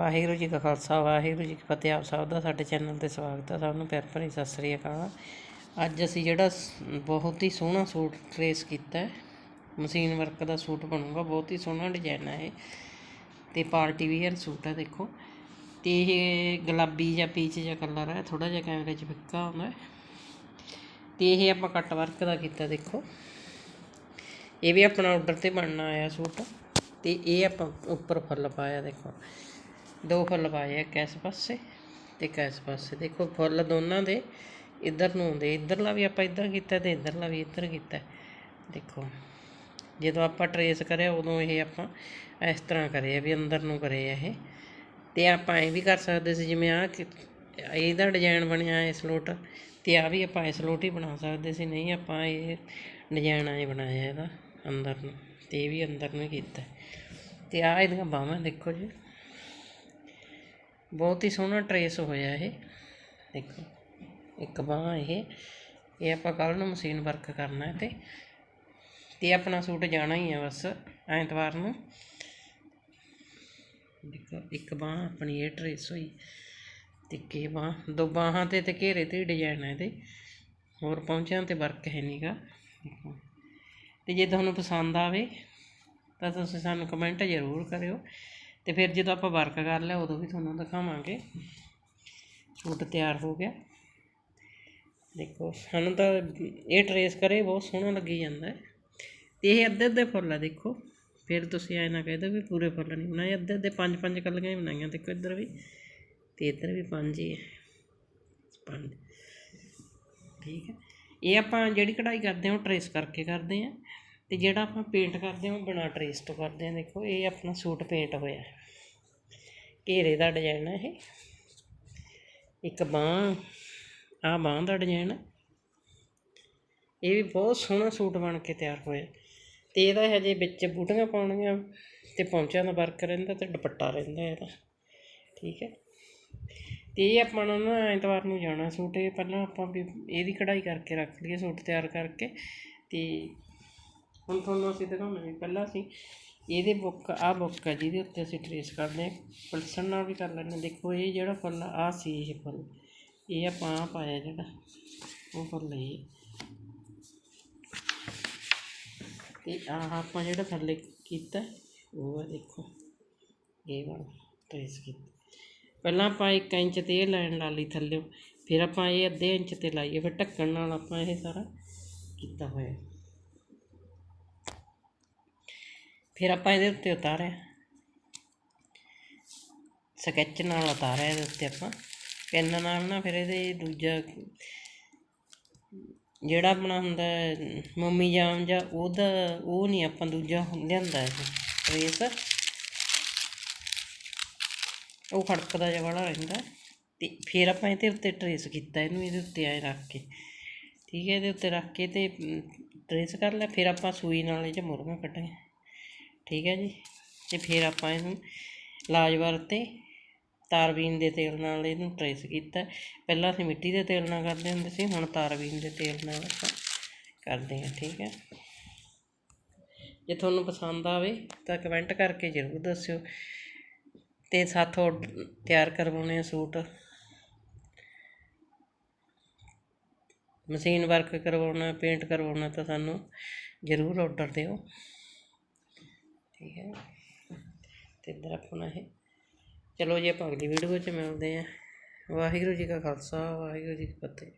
ਵਾਹਿਗੁਰੂ ਜੀ ਕਾ ਖਾਲਸਾ, ਵਾਹਿਗੁਰੂ ਜੀ ਕੀ ਫਤਿਹ। ਆਪ ਸਭ ਦਾ ਸਾਡੇ ਚੈਨਲ ਤੇ ਸਵਾਗਤ ਹੈ ਸਭ ਨੂੰ ਪਿਆਰ ਭਰੀ ਸਤਿ ਸ੍ਰੀ ਅਕਾਲ। ਅੱਜ ਅਸੀਂ ਜਿਹੜਾ ਬਹੁਤ ਹੀ ਸੋਹਣਾ ਸੂਟ ਟਰੇਸ ਕੀਤਾ ਹੈ। ਮਸ਼ੀਨ ਵਰਕ ਦਾ ਸੂਟ ਬਣੂਗਾ। ਬਹੁਤ ਹੀ ਸੋਹਣਾ ਡਿਜ਼ਾਈਨ ਹੈ ਇਹ। ਤੇ ਪਾਰਟੀ ਵੀਅਰ ਸੂਟ ਹੈ ਦੇਖੋ। ਤੇ ਇਹ ਗੁਲਾਬੀ ਜਾਂ ਪੀਚ ਜਿਹਾ ਕਲਰ ਹੈ ਥੋੜਾ ਜਿਹਾ ਕੈਮਰੇ 'ਚ ਫਿੱਕਾ ਹੁੰਦਾ ਹੈ। ਤੇ ਇਹ ਆਪਾਂ ਕੱਟ ਵਰਕ ਦਾ ਕੀਤਾ ਦੇਖੋ। ਇਹ ਵੀ ਆਪਣਾ ਆਰਡਰ ਤੇ ਬਣਨਾ ਆਇਆ ਸੂਟ। ਤੇ ਇਹ ਆਪਾਂ ਉੱਪਰ ਫੁੱਲ ਪਾਇਆ ਦੇਖੋ। ਦੋ ਫੁੱਲ ਪਾਏ ਇੱਕ ਇਸ ਪਾਸੇ ਤੇ ਇੱਕ ਇਸ ਪਾਸੇ। ਦੇਖੋ ਫੁੱਲ ਦੋਨਾਂ ਦੇ ਇੱਧਰ ਨੂੰ ਆਉਂਦੇ, ਇੱਧਰਲਾ ਵੀ ਆਪਾਂ ਇੱਧਰ ਕੀਤਾ ਤੇ ਇੱਧਰਲਾ ਵੀ ਇੱਧਰ ਕੀਤਾ। ਦੇਖੋ, ਜਦੋਂ ਆਪਾਂ ਟਰੇਸ ਕਰਿਆ ਉਦੋਂ ਇਹ ਆਪਾਂ ਇਸ ਤਰ੍ਹਾਂ ਕਰੇ ਆ ਵੀ ਅੰਦਰ ਨੂੰ ਕਰੇ ਆ ਇਹ। ਤੇ ਆਪਾਂ ਐਂ ਵੀ ਕਰ ਸਕਦੇ ਸੀ ਜਿਵੇਂ ਆ ਇਹਦਾ ਡਿਜ਼ਾਈਨ ਬਣਿਆ ਹੈ ਸਲੋਟ ਤੇ ਆ ਵੀ ਆਪਾਂ ਇਸ ਲੋਟ ਹੀ ਬਣਾ ਸਕਦੇ ਸੀ। ਨਹੀਂ, ਆਪਾਂ ਇਹ ਡਿਜ਼ਾਈਨ ਆਏ ਬਣਾਇਆ ਇਹਦਾ ਅੰਦਰ ਨੂੰ ਤੇ ਇਹ ਵੀ ਅੰਦਰ ਨੂੰ ਹੀ ਕੀਤਾ। ਤੇ ਆ ਇਹਦੀਆਂ ਬਾਹਾਂ ਦੇਖੋ ਜੀ। ਬਹੁਤ ਹੀ ਸੋਹਣਾ ਟਰੇਸ ਹੋਇਆ ਇਹ। ਦੇਖੋ, ਇੱਕ ਬਾਂਹ ਇਹ ਇਹ ਆਪਾਂ ਕੱਲ੍ਹ ਨੂੰ ਮਸ਼ੀਨ ਵਰਕ ਕਰਨਾ ਹੈ ਤੇ ਤੇ ਆਪਣਾ ਸੂਟ ਜਾਣਾ ਹੀ ਹੈ ਬਸ ਐਤਵਾਰ ਨੂੰ। ਦੇਖੋ, ਇੱਕ ਬਾਂਹ ਆਪਣੀ ਇਹ ਟਰੇਸ ਹੋਈ, ਤੇ ਕੇ ਬਾਂਹ, ਦੋ ਬਾਹਾਂ ਤੇ ਤੇ ਘੇਰੇ ਤੇ ਡਿਜ਼ਾਈਨ ਹੈ ਇਹਦੇ। ਹੋਰ ਪਹੁੰਚਿਆਂ ਤੇ ਵਰਕ ਹੈ ਨਹੀਂਗਾ ਦੇਖੋ, ਤੇ ਜੇ ਤੁਹਾਨੂੰ ਪਸੰਦ ਆਵੇ ਤਾਂ ਤੁਸੀਂ ਸਾਨੂੰ ਕਮੈਂਟ ਜ਼ਰੂਰ ਕਰਿਓ। ਤੇ ਫਿਰ ਜਦੋਂ ਆਪਾਂ ਵਰਕ ਕਰ ਲਿਆ, ਉਦੋਂ ਵੀ ਤੁਹਾਨੂੰ ਦਿਖਾਵਾਂਗੇ। ਸੂਟ ਤਿਆਰ ਹੋ ਗਿਆ। ਦੇਖੋ, ਸਾਨੂੰ ਤਾਂ ਇਹ ਟਰੇਸ ਕਰੇ, ਬਹੁਤ ਸੋਹਣਾ ਲੱਗੀ ਜਾਂਦਾ ਹੈ। ਤੇ ਇਹ ਅੱਧੇ ਅੱਧੇ ਫੁੱਲ ਆ, ਦੇਖੋ। ਫਿਰ ਤੁਸੀਂ ਐ ਨਾ ਕਹਿ ਦਿਓ ਵੀ ਪੂਰੇ ਫੁੱਲ ਨਹੀਂ ਬਣਾਏ। ਅੱਧੇ ਅੱਧੇ ਪੰਜ ਪੰਜ ਕਲੀਆਂ ਹੀ ਬਣਾਈਆਂ, ਦੇਖੋ ਇੱਧਰ ਵੀ। ਤੇ ਇੱਧਰ ਵੀ ਪੰਜ ਹੀ ਹੈ। ਪੰਜ। ਠੀਕ ਹੈ। ਇਹ ਆਪਾਂ ਜਿਹੜੀ ਕਢਾਈ ਕਰਦੇ ਹਾਂ, ਉਹ ਟਰੇਸ ਕਰਕੇ ਕਰਦੇ ਹਾਂ। ਅਤੇ ਜਿਹੜਾ ਆਪਾਂ ਪੇਂਟ ਕਰਦੇ ਹਾਂ, ਉਹ ਬਿਨਾਂ ਟਰੇਸ ਤੋਂ ਕਰਦੇ ਹਾਂ। ਦੇਖੋ, ਇਹ ਆਪਣਾ ਸੂਟ ਪੇਂਟ ਹੋਇਆ। ਘੇਰੇ ਦਾ ਡਿਜ਼ਾਇਨ ਹੈ ਇਹ। ਇੱਕ ਬਾਂਹ, ਆਹ ਬਾਂਹ ਦਾ ਡਿਜ਼ਾਇਨ ਹੈ। ਇਹ ਵੀ ਬਹੁਤ ਸੋਹਣਾ ਸੂਟ ਬਣ ਕੇ ਤਿਆਰ ਹੋਇਆ। ਤੇ ਇਹਦਾ ਹਜੇ ਵਿੱਚ ਬੂਟੀਆਂ ਪਾਉਣੀਆਂ ਤੇ ਪੌਂਚਿਆਂ ਦਾ ਵਰਕ ਰਹਿੰਦਾ ਤੇ ਦੁਪੱਟਾ ਰਹਿੰਦਾ ਇਹਦਾ। ਠੀਕ ਹੈ। ਤੇ ਇਹ ਆਪਾਂ ਨੂੰ ਨਾ ਐਤਵਾਰ ਨੂੰ ਜਾਣਾ ਸੂਟ ਇਹ ਪਹਿਲਾਂ ਆਪਾਂ ਵੀ ਇਹਦੀ ਕਢਾਈ ਕਰਕੇ ਰੱਖ ਲਈਏ ਸੂਟ ਤਿਆਰ ਕਰਕੇ। ਤੇ ਹੁਣ ਤੁਹਾਨੂੰ ਅਸੀਂ ਦਿਖਾਉਣਾ ਪਹਿਲਾਂ ਅਸੀਂ ਇਹਦੇ ਬੁੱਕ ਆਹ ਬੁੱਕ ਹੈ ਜਿਹਦੇ ਉੱਤੇ ਅਸੀਂ ਟਰੇਸ ਕਰਦੇ ਹਾਂ, ਪਲਸਣ ਨਾਲ ਵੀ ਕਰ ਲੈਂਦੇ ਹਾਂ। ਦੇਖੋ, ਇਹ ਜਿਹੜਾ ਫੁੱਲ ਆ ਸੀ ਇਹ ਫੁੱਲ। ਇਹ ਆਪਾਂ ਆਹ ਪਾਇਆ ਜਿਹੜਾ, ਉਹ ਫੁੱਲ ਇਹ ਤੇ ਆਹ ਆਪਾਂ ਜਿਹੜਾ ਥੱਲੇ ਕੀਤਾ, ਉਹ ਆ ਦੇਖੋ, ਇਹ ਵਾਲਾ ਟਰੇਸ ਕੀਤਾ। ਪਹਿਲਾਂ ਆਪਾਂ 1 ਇੰਚ ਤੇ ਇਹ ਲਾਈਨ ਲਾ ਲਈ ਥੱਲੇ, ਫਿਰ ਆਪਾਂ ਇਹ ਅੱਧੇ ਇੰਚ ਤੇ ਲਾਈਏ, ਫਿਰ ਢੱਕਣ ਨਾਲ ਆਪਾਂ ਇਹ ਸਾਰਾ ਕੀਤਾ ਹੋਇਆ। ਫਿਰ ਆਪਾਂ ਇਹਦੇ ਉੱਤੇ ਉਤਾਰਿਆ ਸਕੈਚ ਨਾਲ ਉਤਾਰਿਆ ਇਹਦੇ ਉੱਤੇ ਆਪਾਂ। ਪੈਨ ਨਾਲ ਨਾ ਫਿਰ ਇਹਦੇ ਦੂਜਾ ਜਿਹੜਾ ਆਪਣਾ ਹੁੰਦਾ ਮੰਮੀ ਜਾਮ ਜਾਂ ਉਹਦਾ ਉਹ ਨਹੀਂ ਆਪਾਂ ਦੂਜਾ ਲਿਆਂਦਾ ਇਹ ਟਰੇਸ ਉਹ ਖੜਕਦਾ ਜਿਹਾ ਵਾਲਾ ਰਹਿੰਦਾ। ਤੇ ਫਿਰ ਆਪਾਂ ਇਹਦੇ ਉੱਤੇ ਟਰੇਸ ਕੀਤਾ, ਇਹਨੂੰ ਇਹਦੇ ਉੱਤੇ ਐ ਰੱਖ ਕੇ। ਠੀਕ ਹੈ, ਇਹਦੇ ਉੱਤੇ ਰੱਖ ਕੇ ਤੇ ਟਰੇਸ ਕਰ ਲਿਆ, ਫਿਰ ਆਪਾਂ ਸੂਈ ਨਾਲ ਇਹ 'ਚ ਮੁਰਗਾ ਕੱਢੀਆਂ ਠੀਕ ਹੈ ਜੀ। ਅਤੇ ਫਿਰ ਆਪਾਂ ਇਹਨੂੰ ਲਾਜਵਰ ਤੇ ਤਾਰਬੀਨ ਦੇ ਤੇਲ ਨਾਲ ਇਹਨੂੰ ਟਰੇਸ ਕੀਤਾ। ਪਹਿਲਾਂ ਅਸੀਂ ਮਿੱਟੀ ਦੇ ਤੇਲ ਨਾਲ ਕਰਦੇ ਹੁੰਦੇ ਸੀ, ਹੁਣ ਤਾਰਬੀਨ ਦੇ ਤੇਲ ਨਾਲ ਆਪਾਂ ਕਰਦੇ ਹਾਂ, ਠੀਕ ਹੈ। ਜੇ ਤੁਹਾਨੂੰ ਪਸੰਦ ਆਵੇ ਤਾਂ ਕਮੈਂਟ ਕਰਕੇ ਜ਼ਰੂਰ ਦੱਸਿਓ। ਤੇ ਸਾਥੋਂ ਤਿਆਰ ਕਰਵਾਉਣੇ ਆ ਸੂਟ। ਮਸ਼ੀਨ ਵਰਕ ਕਰਵਾਉਣਾ ਪੇਂਟ ਕਰਵਾਉਣਾ ਤਾਂ ਸਾਨੂੰ ਜ਼ਰੂਰ ਆਰਡਰ ਦਿਓ। ਠੀਕ ਹੈ। ਤੇ ਇੱਧਰ ਆਪਣਾ ਇਹ। ਚਲੋ ਜੀ, ਆਪਾਂ ਅਗਲੀ ਵੀਡੀਓ 'ਚ ਮਿਲਦੇ ਹਾਂ। ਵਾਹਿਗੁਰੂ ਜੀ ਕਾ ਖਾਲਸਾ, ਵਾਹਿਗੁਰੂ ਜੀ ਕੀ ਫਤਿਹ।